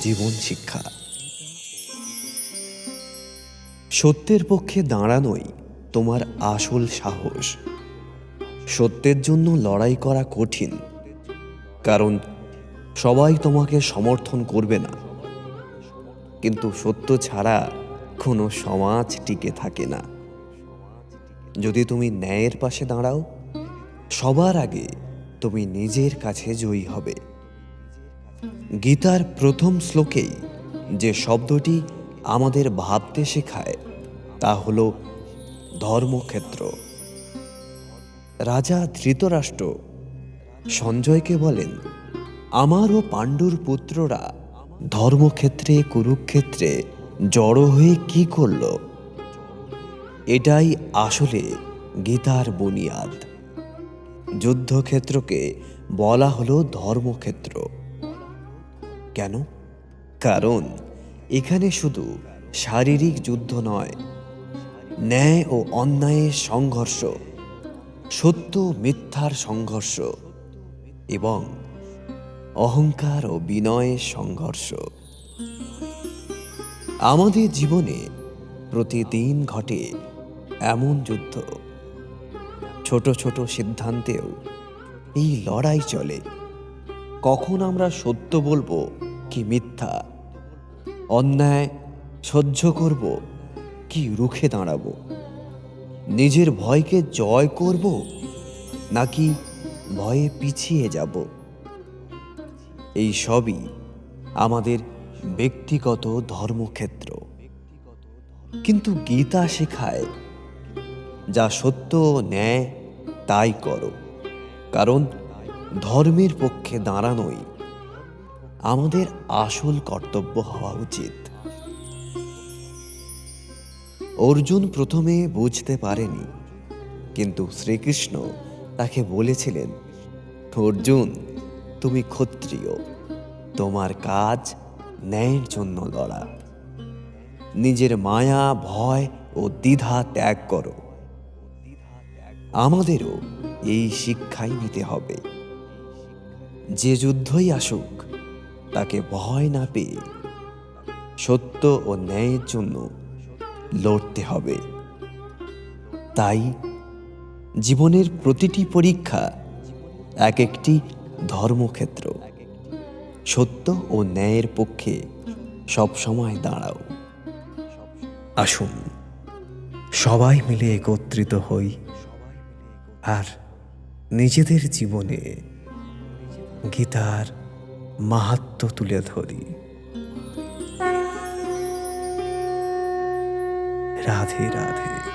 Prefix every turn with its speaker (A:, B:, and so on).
A: জীবন শিক্ষা। সত্যের পক্ষে দাঁড়ানোই তোমার আসল সাহস। সত্যের জন্য লড়াই করা কঠিন, কারণ সবাই তোমাকে সমর্থন করবে না। কিন্তু সত্য ছাড়া কোনো সমাজ টিকে থাকে না। যদি তুমি ন্যায়ের পাশে দাঁড়াও, সবার আগে তুমি নিজের কাছে জয়ী হবে। গীতার প্রথম শ্লোকেই যে শব্দটি আমাদের ভাবতে শেখায়, তা হল ধর্মক্ষেত্র। রাজা ধৃতরাষ্ট্র সঞ্জয়কে বলেন, আমার ও পাণ্ডুর পুত্ররা ধর্মক্ষেত্রে, কুরুক্ষেত্রে জড়ো হয়ে কি করল? এটাই আসলে গীতার বুনিয়াদ। যুদ্ধক্ষেত্রকে বলা হলো ধর্মক্ষেত্র। কেন? কারণ এখানে শুধু শারীরিক যুদ্ধ নয়, ন্যায় ও অন্যায়ের সংঘর্ষ, সত্য মিথ্যার সংঘর্ষ এবং অহংকার ও বিনয়ের সংঘর্ষ। আমাদের জীবনে প্রতিদিন ঘটে এমন যুদ্ধ। ছোট ছোট সিদ্ধান্তেও এই লড়াই চলে। কখন আমরা সত্য বলব কি মিথ্যা? অন্যায় সহ্য করব কি রুখে দাঁড়াবো? নিজের ভয়কে জয় করব নাকি ভয়ে পিছিয়ে যাব? এই সবই আমাদের ব্যক্তিগত ধর্মক্ষেত্র। কিন্তু গীতা শেখায়, যা সত্য ন্যায়, তাই করো। কারণ ধর্মের পক্ষে দাঁড়ানোই আমাদের আসল কর্তব্য হওয়া উচিত। অর্জুন প্রথমে বুঝতে পারেনি, কিন্তু শ্রীকৃষ্ণ তাকে বলেছিলেন, অর্জুন, তুমি ক্ষত্রিয়, তোমার কাজ ন্যায়ের জন্য লড়া। নিজের মায়া, ভয় ও দ্বিধা ত্যাগ করো। আমাদেরও এই শিক্ষাই নিতে হবে। যে যুদ্ধই আসুক, তাকে ভয় না পেয়ে সত্য ও ন্যায়ের জন্য লড়তে হবে। তাই জীবনের প্রতিটি পরীক্ষা এক একটি ধর্মক্ষেত্র। সত্য ও ন্যায়ের পক্ষে সবসময় দাঁড়াও। আসুন, সবাই মিলে একত্রিত হই আর নিজেদের জীবনে গীতার মাহাত্ম তুলে ধরি। রাধে রাধে।